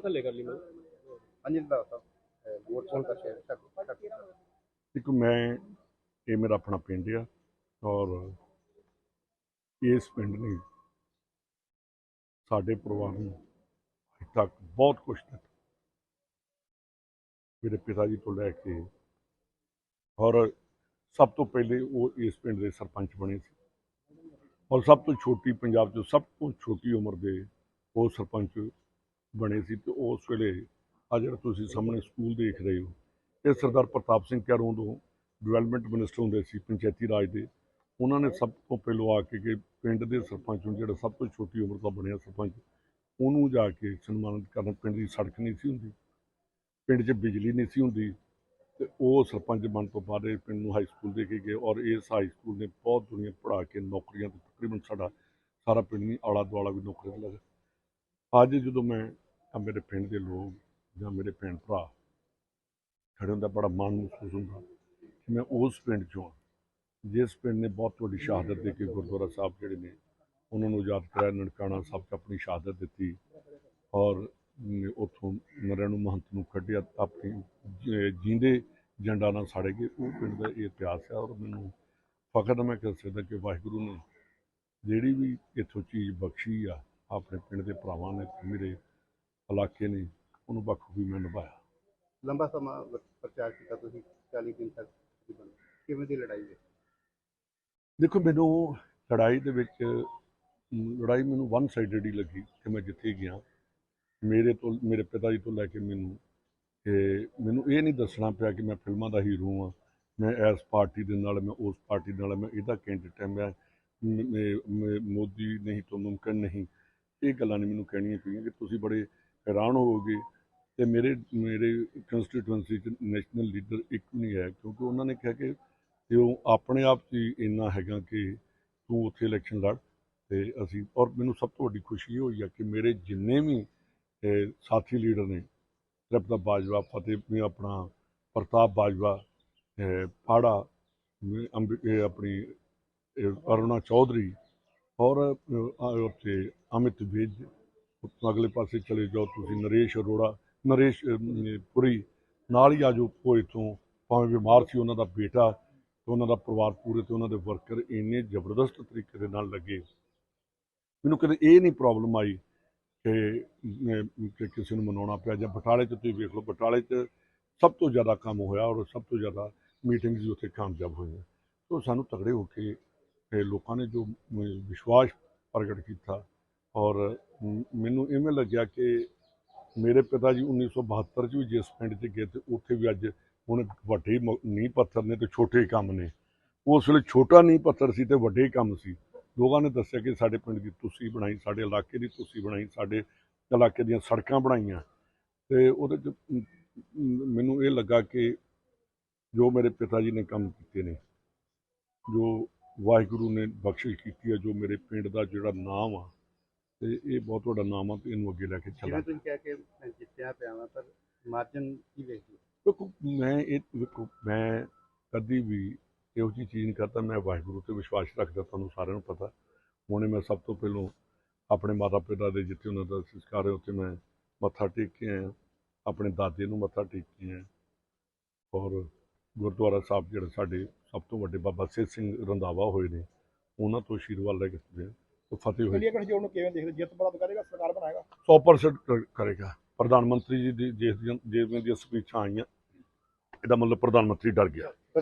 ਥੱਲੇ ਕਰ ਲਈ ਮੈਂ। ਹਾਂਜੀ ਰੰਧਾਵਾ ਸਾਹਿਬ ਵੋਟ ਪਾਉਣ ਦਾ ਸ਼ਹਿਰ ਤੱਕ ਇੱਕ ਮੈਂ ਇਹ ਮੇਰਾ ਆਪਣਾ ਪਿੰਡ ਆ ਔਰ ਇਸ ਪਿੰਡ ਨੇ ਸਾਡੇ ਪਰਿਵਾਰ ਨੂੰ ਅੱਜ ਤੱਕ ਬਹੁਤ ਕੁਝ ਦਿੱਤਾ। ਮੇਰੇ ਪਿਤਾ ਜੀ ਤੋਂ ਲੈ ਕੇ ਔਰ ਸਭ ਤੋਂ ਪਹਿਲੇ ਉਹ ਇਸ ਪਿੰਡ ਦੇ ਸਰਪੰਚ ਬਣੇ ਸੀ। ਔਰ ਸਭ ਤੋਂ ਛੋਟੀ ਪੰਜਾਬ 'ਚ ਸਭ ਤੋਂ ਛੋਟੀ ਉਮਰ ਦੇ ਉਹ ਸਰਪੰਚ ਬਣੇ ਸੀ ਤੇ ਉਸ ਵੇਲੇ ਆ ਜਿਹੜਾ ਤੁਸੀਂ ਸਾਹਮਣੇ ਸਕੂਲ ਦੇਖ ਰਹੇ ਹੋ, ਇਹ ਸਰਦਾਰ ਪ੍ਰਤਾਪ ਸਿੰਘ ਕੈਰੋਂ ਤੋਂ ਡਿਵੈਲਪਮੈਂਟ ਮਿਨਿਸਟਰ ਹੁੰਦੇ ਸੀ ਪੰਚਾਇਤੀ ਰਾਜ ਦੇ, ਉਹਨਾਂ ਨੇ ਸਭ ਤੋਂ ਪਹਿਲਾਂ ਆ ਕੇ ਕਿ ਪਿੰਡ ਦੇ ਸਰਪੰਚ ਨੂੰ ਜਿਹੜਾ ਸਭ ਤੋਂ ਛੋਟੀ ਉਮਰ ਦਾ ਬਣਿਆ ਸਰਪੰਚ, ਉਹਨੂੰ ਜਾ ਕੇ ਸਨਮਾਨਿਤ ਕਰਨ ਪਿੰਡ ਦੀ ਸੜਕ ਨਹੀਂ ਸੀ ਹੁੰਦੀ, ਪਿੰਡ 'ਚ ਬਿਜਲੀ ਨਹੀਂ ਸੀ ਹੁੰਦੀ ਤੇ ਉਹ ਸਰਪੰਚ ਬਣ ਤੋਂ ਬਾਅਦ ਇਹ ਪਿੰਡ ਨੂੰ ਹਾਈ ਸਕੂਲ ਦੇ ਕੇ ਗਏ ਔਰ ਇਸ ਹਾਈ ਸਕੂਲ ਨੇ ਬਹੁਤ ਦੁਨੀਆ ਪੜ੍ਹਾ ਕੇ ਨੌਕਰੀਆਂ ਤੇ ਤਕਰੀਬਨ ਸਾਡਾ ਸਾਰਾ ਪਿੰਡ ਨਹੀਂ ਆਲਾ ਦੁਆਲਾ ਵੀ ਨੌਕਰੀ ਤੇ ਲੱਗਾ। ਅੱਜ ਜਦੋਂ ਮੈਂ ਮੇਰੇ ਪਿੰਡ ਦੇ ਲੋਕ ਜਾਂ ਮੇਰੇ ਭੈਣ ਭਰਾ ਖੜੇ ਹੁੰਦਾ ਬੜਾ ਮਾਣ ਮਹਿਸੂਸ ਹੁੰਦਾ ਕਿ ਮੈਂ ਉਸ ਪਿੰਡ ਚੋਂ ਹਾਂ ਜਿਸ ਪਿੰਡ ਨੇ ਬਹੁਤ ਵੱਡੀ ਸ਼ਹਾਦਤ ਦੇ ਕੇ ਗੁਰਦੁਆਰਾ ਸਾਹਿਬ ਜਿਹੜੇ ਨੇ ਉਹਨਾਂ ਨੂੰ ਯਾਦ ਕਰਾਇਆ ਨਨਕਾਣਾ ਸਾਹਿਬ 'ਚ ਆਪਣੀ ਸ਼ਹਾਦਤ ਦਿੱਤੀ ਔਰ ਅਮ, ਉੱਥੋਂ ਨਰਿਆਣੂ ਮਹੰਤ ਨੂੰ ਕੱਢਿਆ ਆਪਣੀ ਜ- ਜੀਂਦੇ ਜੰਡਾ ਨਾਲ ਸਾੜੇ ਗਏ ਉਹ ਪਿੰਡ ਦਾ ਇਹ ਇਤਿਹਾਸ ਹੈ ਔਰ ਮੈਨੂੰ ਫਖਰ ਮੈਂ ਕਹਿ ਸਕਦਾ ਕਿ ਵਾਹਿਗੁਰੂ ਨੇ ਜਿਹੜੀ ਵੀ ਇੱਥੋਂ ਚੀਜ਼ ਬਖਸ਼ੀ ਆ ਆਪਣੇ ਪਿੰਡ ਦੇ ਭਰਾਵਾਂ ਨੇ ਮੇਰੇ ਇਲਾਕੇ ਨੇ ਉਹਨੂੰ ਬਖੂਬੀ ਮੈਂ ਨਿਭਾਇਆ। ਲੰਬਾ ਸਮਾਂ ਪ੍ਰਚਾਰ ਕੀਤਾ ਤੁਸੀਂ 40 ਦਿਨ ਤੱਕ ਤਕਰੀਬਨ। ਕਿਵੇਂ ਦੀ ਲੜਾਈ ਹੈ? ਦੇਖੋ ਮੈਨੂੰ ਲੜਾਈ ਦੇ ਵਿੱਚ ਲੜਾਈ ਮੈਨੂੰ ਵਨ ਸਾਈਡਡ ਹੀ ਲੱਗੀ ਕਿ ਮੈਂ ਜਿੱਥੇ ਗਿਆ। ਮੇਰੇ ਤੋਂ ਮੇਰੇ ਪਿਤਾ ਜੀ ਤੋਂ ਲੈ ਕੇ ਮੈਨੂੰ ਕਿ ਮੈਨੂੰ ਇਹ ਨਹੀਂ ਦੱਸਣਾ ਪਿਆ ਕਿ ਮੈਂ ਫਿਲਮਾਂ ਦਾ ਹੀਰੋ ਹਾਂ। ਮੈਂ ਇਸ ਪਾਰਟੀ ਦੇ ਨਾਲ ਮੈਂ ਉਸ ਪਾਰਟੀ ਨਾਲ ਮੈਂ ਇਹਦਾ ਕੈਂਡੀਡੇਟ ਹਾਂ। ਮ- ਮੋਦੀ ਨਹੀਂ ਤਾਂ ਮੁਮਕਿਨ ਨਹੀਂ। ਇਹ ਗੱਲਾਂ ਨਹੀਂ ਮੈਨੂੰ ਕਹਿਣੀਆਂ ਪਈਆਂ ਕਿ ਤੁਸੀਂ ਬੜੇ ਹੈਰਾਨ ਹੋਵੋਗੇ ਤੇ ਮੇਰੇ ਮੇਰੇ ਕੰਸਟੀਟੂਐਂਸੀ ਚ ਨੈਸ਼ਨਲ ਲੀਡਰ ਇੱਕ ਨਹੀਂ ਹੈ ਕਿਉਂਕਿ ਉਹਨਾਂ ਨੇ ਕਿਹਾ ਕਿ ਤੇ ਉਹ ਆਪਣੇ ਆਪ 'ਚ ਹੀ ਇੰਨਾ ਹੈਗਾ ਕਿ ਤੂੰ ਉੱਥੇ ਇਲੈਕਸ਼ਨ ਲੜ ਤੇ ਅਸੀਂ ਔਰ ਮੈਨੂੰ ਸਭ ਤੋਂ ਵੱਡੀ ਖੁਸ਼ੀ ਇਹ ਹੋਈ ਆ ਕਿ ਮੇਰੇ ਜਿੰਨੇ ਵੀ ਸਾਥੀ ਲੀਡਰ ਨੇ ਤ੍ਰਿਪਤਾ ਬਾਜਵਾ ਫਤਿਹ ਵੀ ਆਪਣਾ ਪ੍ਰਤਾਪ ਬਾਜਵਾ ਅਹ, ਪਾੜਾ ਅੰਬ- ਆਪਣੀ ਅਰੁਣਾ ਚੌਧਰੀ ਔਰ ਉੱਥੇ ਅਮਿਤ ਵਿਜ ਉੱਤੋਂ ਅਗਲੇ ਪਾਸੇ ਚਲੇ ਜਾਓ ਤੁਸੀਂ, ਨਰੇਸ਼ ਅਰੋੜਾ, ਨਰੇਸ਼ ਪੁਰੀ, ਨਾਲ ਹੀ ਆਜੋ ਉਹ ਇੱਥੋਂ, ਭਾਵੇਂ ਬਿਮਾਰ ਸੀ ਉਹਨਾਂ ਦਾ ਬੇਟਾ ਤੇ ਉਹਨਾਂ ਦਾ ਪਰਿਵਾਰ ਪੂਰੇ ਤੇ ਉਹਨਾਂ ਦੇ ਵਰਕਰ ਇੰਨੇ ਜ਼ਬਰਦਸਤ ਤਰੀਕੇ ਦੇ ਨਾਲ ਲੱਗੇ। ਮੈਨੂੰ ਕਦੇ ਇਹ ਨਹੀਂ ਪ੍ਰੋਬਲਮ ਆਈ ਕਿ ਕਿ ਕਿਸੇ ਨੂੰ ਮਨਾਉਣਾ ਪਿਆ ਜਾਂ ਬਟਾਲੇ 'ਚ ਤੁਸੀਂ ਵੇਖ ਲਓ, ਬਟਾਲੇ 'ਚ ਸਭ ਤੋਂ ਜ਼ਿਆਦਾ ਕੰਮ ਹੋਇਆ ਔਰ ਸਭ ਤੋਂ ਜ਼ਿਆਦਾ ਮੀਟਿੰਗਸ ਉੱਥੇ ਕਾਮਯਾਬ ਹੋਈਆਂ। ਸੋ ਸਾਨੂੰ ਤਗੜੇ ਹੋ ਕੇ ਇਹ ਲੋਕਾਂ ਨੇ ਜੋ ਵਿਸ਼ਵਾਸ ਪ੍ਰਗਟ ਕੀਤਾ ਔਰ ਮੈਨੂੰ ਇਵੇਂ ਲੱਗਿਆ ਕਿ ਮੇਰੇ ਪਿਤਾ ਜੀ 1972 ਚ ਵੀ ਜਿਸ ਪਿੰਡ 'ਚ ਗਏ ਤੇ ਉੱਥੇ ਵੀ ਅੱਜ ਹੁਣ ਵੱਡੇ ਮ- ਨੀਂਹ ਪੱਥਰ ਨੇ ਤੇ ਛੋਟੇ ਕੰਮ ਨੇ। ਉਸ ਵੇਲੇ ਛੋਟਾ ਨੀਂਹ ਪੱਥਰ ਸੀ ਤੇ ਵੱਡੇ ਕੰਮ ਸੀ। ਲੋਕਾਂ ਨੇ ਦੱਸਿਆ ਕਿ ਸਾਡੇ ਪਿੰਡ ਦੀ ਤੁਸੀਂ ਬਣਾਈ, ਸਾਡੇ ਇਲਾਕੇ ਦੀ ਤੁਸੀਂ ਬਣਾਈ, ਸਾਡੇ ਇਲਾਕੇ ਦੀਆਂ ਸੜਕਾਂ ਬਣਾਈਆਂ। ਤੇ ਉਹਦੇ 'ਚ ਮੈਨੂੰ ਇਹ ਲੱਗਾ ਕਿ ਜੋ ਮੇਰੇ ਪਿਤਾ ਜੀ ਨੇ ਕੰਮ ਕੀਤੇ ਨੇ, ਜੋ ਵਾਹਿਗੁਰੂ ਨੇ ਬਖਸ਼ਿਸ਼ ਕੀਤੀ ਹੈ ਜੋ ਮੇਰੇ ਪਿੰਡ ਦਾ ਜਿਹੜਾ ਨਾਮ ਆ ਤੇ ਇਹ ਬਹੁਤ ਵੱਡਾ ਨਾਮ ਆ ਤੇ ਇਹਨੂੰ ਅੱਗੇ ਲੈ ਕੇ ਚੱਲਾਂ ਜਿਵੇਂ ਤੁਸੀਂ ਕਿਹਾ ਕਿ ਮੈਂ ਜਿੱਤਿਆ ਪਿਆ ਵਾਂ ਪਰ ਮਾਰਜਨ ਕੀ? ਵੇਖੋ ਮੈਂ ਇਹ ਵੇਖੋ ਮੈਂ ਕਦੀ ਵੀ ਇਹੋ ਜਿਹੀ ਚੀਜ਼ ਨਹੀਂ ਕਰਦਾ ਮੈਂ ਵਾਹਿਗੁਰੂ ਤੇ ਵਿਸ਼ਵਾਸ ਰੱਖਦਾ ਤੁਹਾਨੂੰ ਸਾਰਿਆਂ ਨੂੰ ਪਤਾ। ਹੁਣੇ ਮੈਂ ਸਭ ਤੋਂ ਪਹਿਲਾਂ ਆਪਣੇ ਮਾਤਾ ਪਿਤਾ ਦੇ ਜਿੱਥੇ ਉਹਨਾਂ ਦਾ ਸੰਸਕਾਰ ਹੈ ਉੱਥੇ ਮੈਂ ਮੱਥਾ ਟੇਕ ਕੇ ਆਇਆ। ਆਪਣੇ ਦਾਦੇ ਨੂੰ ਮੱਥਾ ਟੇਕ ਕੇ ਆਇਆ। ਔਰ ਗੁਰਦੁਆਰਾ ਸਾਹਿਬ ਜਿਹੜੇ ਸਾਡੇ ਸਭ ਤੋਂ ਵੱਡੇ ਬਾਬਾ ਸਿੱਧ ਸਿੰਘ ਰੰਧਾਵਾ ਹੋਏ ਨੇ ਉਹਨਾਂ ਤੋਂ ਆਸ਼ੀਰਵਾਦ ਲੈ ਕੇ ਤੇ ਫਤਿਹ ਹੋਈ। ਇੰਡੀਆ ਗੱਠਜੋੜ ਨੂੰ ਕਿਵੇਂ ਦੇਖਦੇ? ਜਿੱਤ ਬੜਾ ਕਰੇਗਾ ਸਰਕਾਰ ਬਣਾਏਗਾ? 100% ਕਰ- ਕਰੇਗਾ। ਪ੍ਰਧਾਨ ਮੰਤਰੀ ਜੀ ਦੀ ਦੀਆਂ ਜਿਵੇਂ ਦੀਆਂ ਸਪੀਚਾਂ ਆਈਆਂ ਇਹਦਾ ਮਤਲਬ ਪ੍ਰਧਾਨ ਮੰਤਰੀ ਡਰ ਗਿਆ।